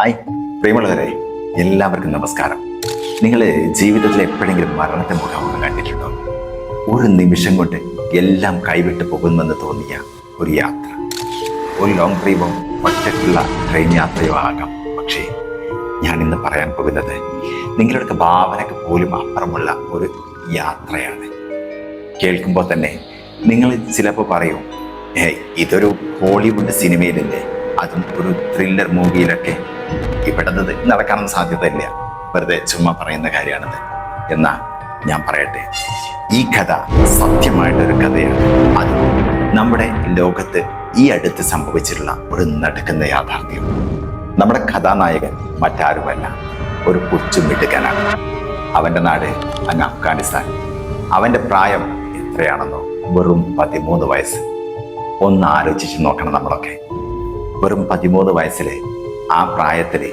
Hi. പ്രിയമുള്ളവരെ എല്ലാവർക്കും നമസ്കാരം. നിങ്ങൾ ജീവിതത്തിൽ എപ്പോഴെങ്കിലും മരണത്തെ മുഖാമുഖം കണ്ടിട്ടുണ്ടോ? ഒരു നിമിഷം കൊണ്ട് എല്ലാം കൈവിട്ട് പോകുമെന്ന് തോന്നിയ ഒരു യാത്ര. ഒരു ലോങ് ഡ്രൈവോ ഒറ്റയ്ക്കുള്ള ട്രെയിൻ യാത്രയോ ആകാം. പക്ഷേ ഞാൻ ഇന്ന് പറയാൻ പോകുന്നത് നിങ്ങളുടെ ഭാവനയ്ക്ക് പോലും അപ്പുറമുള്ള ഒരു യാത്രയാണ്. കേൾക്കുമ്പോൾ തന്നെ നിങ്ങൾ ചിലപ്പോൾ പറയും ഇതൊരു ഹോളിവുഡ് സിനിമയിലല്ലേ? അതും ഒരു ത്രില്ലർ മൂവിയിലൊക്കെ ഇവിടെ നടക്കാൻ സാധ്യതയില്ല. വെറുതെ ചുമ്മാ പറയുന്ന കാര്യമാണിത്. എന്നാ ഞാൻ പറയട്ടെ. ഈ കഥ സത്യമായിട്ടൊരു കഥയാണ്. അത് നമ്മുടെ ലോകത്ത് ഈ അടുത്ത് സംഭവിച്ചിട്ടുള്ള ഒരു നടക്കുന്ന യാഥാർത്ഥ്യം. നമ്മുടെ കഥാനായകൻ മറ്റാരുമല്ല. ഒരു കൊച്ചു മിടുക്കനാണ്. അവന്റെ നാട് അങ്ങ് അഫ്ഗാനിസ്ഥാൻ. അവന്റെ പ്രായം എത്രയാണെന്നോ വെറും പതിമൂന്ന് വയസ്സ്. ഒന്ന് ആലോചിച്ച് നോക്കണം നമ്മളൊക്കെ. വെറും പതിമൂന്ന് വയസ്സിലെ ആ പ്രായത്തിൽ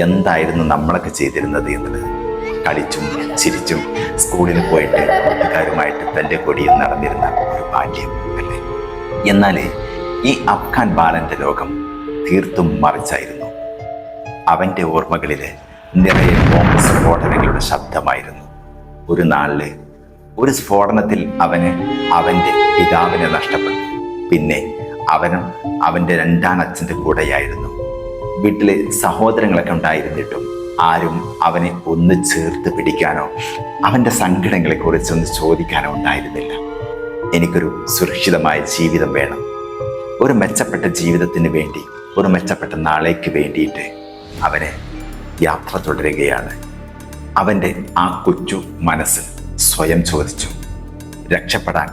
എന്തായിരുന്നു നമ്മളൊക്കെ ചെയ്തിരുന്നത് എന്നുള്ളത് കളിച്ചും ചിരിച്ചും സ്കൂളിൽ പോയിട്ട് കൂട്ടുകാരുമായിട്ട് തന്റെ കൊടിയിൽ നടന്നിരുന്ന ഒരു ബാല്യം അല്ലേ? എന്നാൽ ഈ അഫ്ഗാൻ ബാലന്റെ ലോകം തീർത്തും മറിച്ചായിരുന്നു. അവന്റെ ഓർമ്മകളിൽ നിറയെ ബോംബ് സ്ഫോടനങ്ങളുടെ ശബ്ദമായിരുന്നു. ഒരു നാളിൽ ഒരു സ്ഫോടനത്തിൽ അവന് അവന്റെ പിതാവിനെ നഷ്ടപ്പെട്ടു. പിന്നെ അവനും അവന്റെ രണ്ടാം അച്ഛന്റെ കൂടെയായിരുന്നു. വീട്ടിലെ സഹോദരങ്ങളൊക്കെ ഉണ്ടായിരുന്നിട്ടും ആരും അവനെ ഒന്ന് ചേർത്ത് പിടിക്കാനോ അവന്റെ സങ്കടങ്ങളെ കുറിച്ചൊന്ന് ചോദിക്കാനോ ഉണ്ടായിരുന്നില്ല. എനിക്കൊരു സുരക്ഷിതമായ ജീവിതം വേണം. ഒരു മെച്ചപ്പെട്ട ജീവിതത്തിന് വേണ്ടി ഒരു മെച്ചപ്പെട്ട നാളേക്ക് വേണ്ടിയിട്ട് അവനെ യാത്ര തുടരുകയാണ്. അവന്റെ ആ കൊച്ചു മനസ്സ് സ്വയം ചോദിച്ചു. രക്ഷപ്പെടാൻ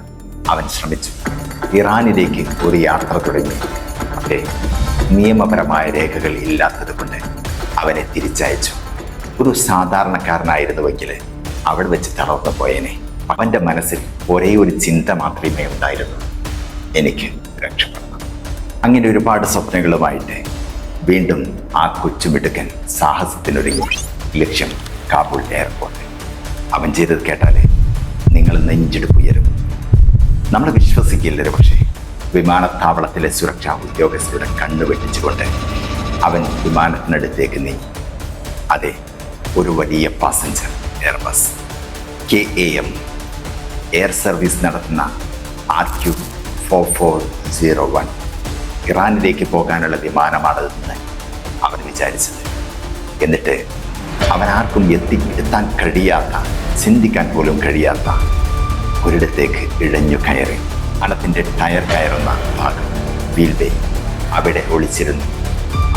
അവൻ ശ്രമിച്ചു. ഇറാനിലേക്ക് ഒരു യാത്ര തുടങ്ങി. നിയമപരമായ രേഖകൾ ഇല്ലാത്തത് കൊണ്ട് അവനെ തിരിച്ചയച്ചു. ഒരു സാധാരണക്കാരനായിരുന്നുവെങ്കിൽ അവിടെ വെച്ച് തളർന്നു പോയേനെ. അവന്റെ മനസ്സിൽ ഒരേ ഒരു ചിന്ത മാത്രമേ ഉണ്ടായിരുന്നു. എനിക്ക് രക്ഷപ്പെടണം. അങ്ങനെ ഒരുപാട് സ്വപ്നങ്ങളുമായിട്ട് വീണ്ടും ആ കൊച്ചുമിടുക്കൻ സാഹസത്തിനൊരുങ്ങി ലക്ഷ്യം കാബൂൾ എയർപോർട്ട് അവൻ ചെയ്തത് കേട്ടാലേ നിങ്ങൾ നെഞ്ചെടുപ്പുയരും നമ്മൾ വിശ്വസിക്കില്ലൊരു പക്ഷേ. വിമാനത്താവളത്തിലെ സുരക്ഷാ ഉദ്യോഗസ്ഥരുടെ കണ്ണു വെട്ടിച്ചുകൊണ്ട് അവൻ വിമാനത്തിനടുത്തേക്ക് നീങ്ങി. അതെ ഒരു വലിയ passenger airbus K A M air service നടത്തുന്ന R Q four four zero one ഇറാനിലേക്ക് പോകാനുള്ള വിമാനമാണതെന്ന് അവൻ വിചാരിച്ചത്. എന്നിട്ട് അവനാർക്കും എത്തി എത്താൻ കഴിയാത്ത ചിന്തിക്കാൻ പോലും കഴിയാത്ത ഒരിടത്തേക്ക് ഇഴഞ്ഞു കയറി. അണത്തിന്റെ ടയർ കയറുന്ന ഭാഗം വീൽബേ അവിടെ ഒളിച്ചിരുന്നു.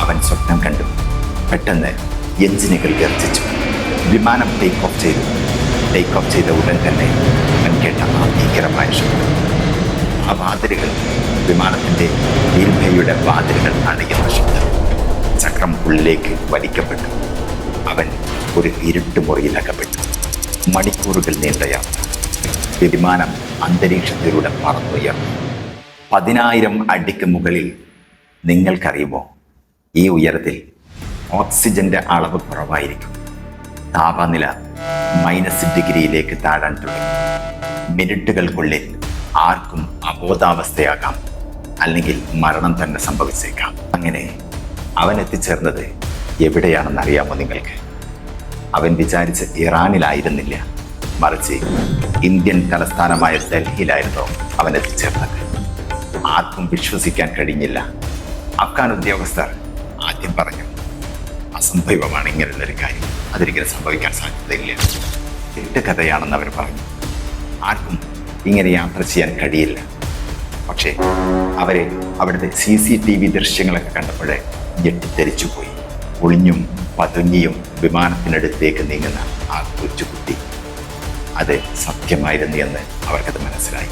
അവൻ സ്വപ്നം കണ്ടു. പെട്ടെന്ന് എഞ്ചിനുകൾ ഗർജിച്ചു. വിമാനം ടേക്ക് ഓഫ് ചെയ്തു. ടേക്ക് ഓഫ് ചെയ്ത ഉടൻ തന്നെ അവൻ കേട്ട ആ ഭീകരമായ ശബ്ദം. ആ വാതിലുകൾ വിമാനത്തിന്റെ വീൽഭയുടെ വാതിലുകൾ അടയുന്ന ശബ്ദം. ചക്രം ഉള്ളിലേക്ക് വലിക്കപ്പെട്ടു. അവൻ ഒരു ഇരുട്ട് മുറിയിലകപ്പെട്ടു. മണിക്കൂറുകൾ നീണ്ട യാത്ര വിമാനം അന്തരീക്ഷത്തിലൂടെ പറന്നുയർന്നു. പതിനായിരം അടിക്ക് മുകളിൽ നിങ്ങൾക്കറിയുമോ? ഈ ഉയരത്തിൽ ഓക്സിജന്റെ അളവ് കുറവായിരിക്കും. താപനില മൈനസ് ഡിഗ്രിയിലേക്ക് താഴാൻ തുടങ്ങി. മിനിറ്റുകൾക്കുള്ളിൽ ആർക്കും അബോധാവസ്ഥയാകാം. അല്ലെങ്കിൽ മരണം തന്നെ സംഭവിച്ചേക്കാം. അങ്ങനെ അവൻ എത്തിച്ചേർന്നത് എവിടെയാണെന്ന് അറിയാമോ നിങ്ങൾക്ക്? അവൻ വിചാരിച്ച് ഇറാനിലായിരുന്നില്ല. മറിച്ച് ഇന്ത്യൻ തലസ്ഥാനമായ ഡൽഹിയിലായിരുന്നു അവൻ എത്തിച്ചേർന്നത്. ആർക്കും വിശ്വസിക്കാൻ കഴിഞ്ഞില്ല. അഫ്ഗാൻ ഉദ്യോഗസ്ഥർ ആദ്യം പറഞ്ഞു അസംഭവമാണ് ഇങ്ങനെയുള്ളൊരു കാര്യം. അതൊരിക്കലും സംഭവിക്കാൻ സാധ്യതയില്ല. എട്ട് കഥയാണെന്ന് അവർ പറഞ്ഞു. ആർക്കും ഇങ്ങനെ യാത്ര ചെയ്യാൻ കഴിയില്ല. പക്ഷേ അവരെ അവിടുത്തെ സി സി ടി വി ദൃശ്യങ്ങളൊക്കെ കണ്ടപ്പോഴേ ഞെട്ടിത്തെരിച്ചു പോയി ഒളിഞ്ഞും പതുങ്ങിയും വിമാനത്തിനടുത്തേക്ക് നീങ്ങുന്ന ആ കൊച്ചുകുട്ടി അത് സത്യമായിരുന്നു എന്ന് അവർക്കത് മനസ്സിലായി.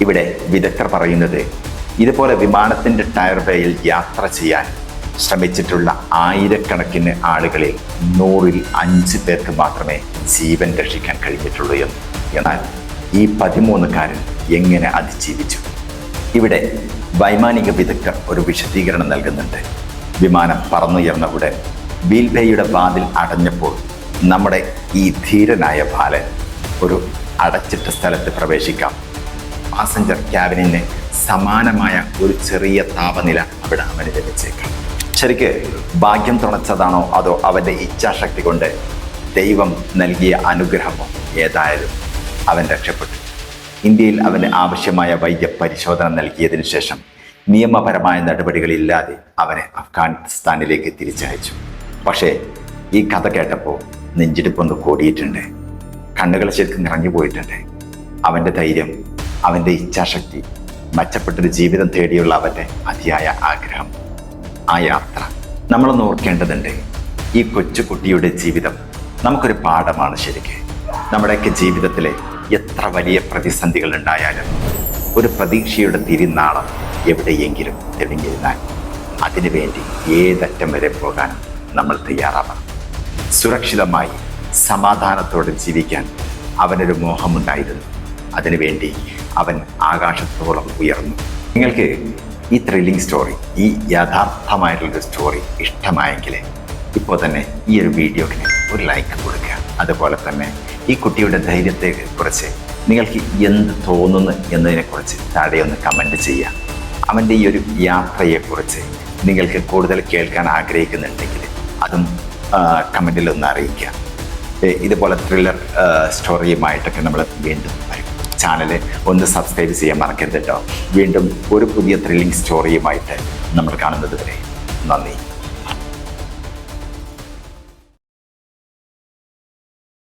ഇവിടെ വിദഗ്ധർ പറയുന്നത് ഇതുപോലെ വിമാനത്തിന്റെ ടയർ വേയിൽ യാത്ര ചെയ്യാൻ ശ്രമിച്ചിട്ടുള്ള ആയിരക്കണക്കിന് ആളുകളിൽ നൂറിൽ അഞ്ച് പേർക്ക് മാത്രമേ ജീവൻ രക്ഷിക്കാൻ കഴിഞ്ഞിട്ടുള്ളൂ എന്ന്. എന്നാൽ ഈ പതിമൂന്നുകാരൻ എങ്ങനെ അതിജീവിച്ചു? ഇവിടെ വൈമാനിക വിദഗ്ധർ ഒരു വിശദീകരണം നൽകുന്നുണ്ട്. വിമാനം പറന്നുയർന്ന ഉടൻ വീൽബേയുടെ വാതിൽ അടഞ്ഞപ്പോൾ നമ്മുടെ ഈ ധീരനായ ബാലൻ ഒരു അടച്ചിട്ട സ്ഥലത്ത് പ്രവേശിക്കാം. പാസഞ്ചർ ക്യാബിനിന് സമാനമായ ഒരു ചെറിയ താപനില അവിടെ അവന് ലഭിച്ചേക്കാം ശരിക്ക് ഭാഗ്യം തുണച്ചതാണോ അതോ അവന്റെ ഇച്ഛാശക്തി കൊണ്ട് ദൈവം നൽകിയ അനുഗ്രഹമോ? ഏതായാലും അവൻ രക്ഷപ്പെട്ടു. ഇന്ത്യയിൽ അവന് ആവശ്യമായ വൈദ്യ പരിശോധന നൽകിയതിനു ശേഷം നിയമപരമായ നടപടികളില്ലാതെ അവനെ അഫ്ഗാനിസ്ഥാനിലേക്ക് തിരിച്ചയച്ചു. പക്ഷേ ഈ കഥ കേട്ടപ്പോൾ നെഞ്ചിടിപ്പൊന്ന് കൂടിയിട്ടുണ്ട്. കണ്ണുകൾ ശരിക്കും നിറഞ്ഞു പോയിട്ടുണ്ട്. അവന്റെ ധൈര്യം അവന്റെ ഇച്ഛാശക്തി മെച്ചപ്പെട്ടൊരു ജീവിതം തേടിയുള്ള അവന്റെ അതിയായ ആഗ്രഹം ആ യാത്ര. നമ്മളൊന്ന് ഓർക്കേണ്ടതുണ്ട് ഈ കൊച്ചുകുട്ടിയുടെ ജീവിതം നമുക്കൊരു പാഠമാണ് ശരിക്ക്. നമ്മുടെയൊക്കെ ജീവിതത്തിലെ എത്ര വലിയ പ്രതിസന്ധികൾ ഉണ്ടായാലും ഒരു പ്രതീക്ഷയുടെ തിരുനാളം എവിടെയെങ്കിലും തെളിഞ്ഞിരുന്നാൽ അതിനുവേണ്ടി ഏതറ്റം വരെ പോകാൻ നമ്മൾ തയ്യാറാവണം. സുരക്ഷിതമായി സമാധാനത്തോടെ ജീവിക്കാൻ അവനൊരു മോഹമുണ്ടായിരുന്നു. അതിനുവേണ്ടി അവൻ ആകാശത്തോളം ഉയർന്നു. നിങ്ങൾക്ക് ഈ ത്രില്ലിംഗ് സ്റ്റോറി ഈ യഥാർത്ഥമായിട്ടുള്ളൊരു സ്റ്റോറി ഇഷ്ടമായെങ്കിൽ ഇപ്പോൾ തന്നെ ഈ ഒരു വീഡിയോയ്ക്ക് ഒരു ലൈക്ക് കൊടുക്കുക. അതുപോലെ തന്നെ ഈ കുട്ടിയുടെ ധൈര്യത്തെക്കുറിച്ച് നിങ്ങൾക്ക് എന്ത് തോന്നുന്നു എന്നതിനെക്കുറിച്ച് താഴെ ഒന്ന് കമന്റ് ചെയ്യുക. അവന്റെ ഈ ഒരു യാത്രയെക്കുറിച്ച് നിങ്ങൾക്ക് കൂടുതൽ കേൾക്കാൻ ആഗ്രഹിക്കുന്നുണ്ടെങ്കിൽ അതും കമന്റിൽ ഒന്ന് അറിയിക്കുക. ഇതുപോലെ ത്രില്ലർ സ്റ്റോറിയുമായിട്ടൊക്കെ നമ്മൾ വീണ്ടും വരും. ചാനൽ ഒന്ന് സബ്സ്ക്രൈബ് ചെയ്യാൻ മറക്കരുത് കേട്ടോ വീണ്ടും ഒരു പുതിയ ത്രില്ലിംഗ് സ്റ്റോറിയുമായിട്ട് നമ്മൾ കാണുന്നത് വരെ നന്ദി.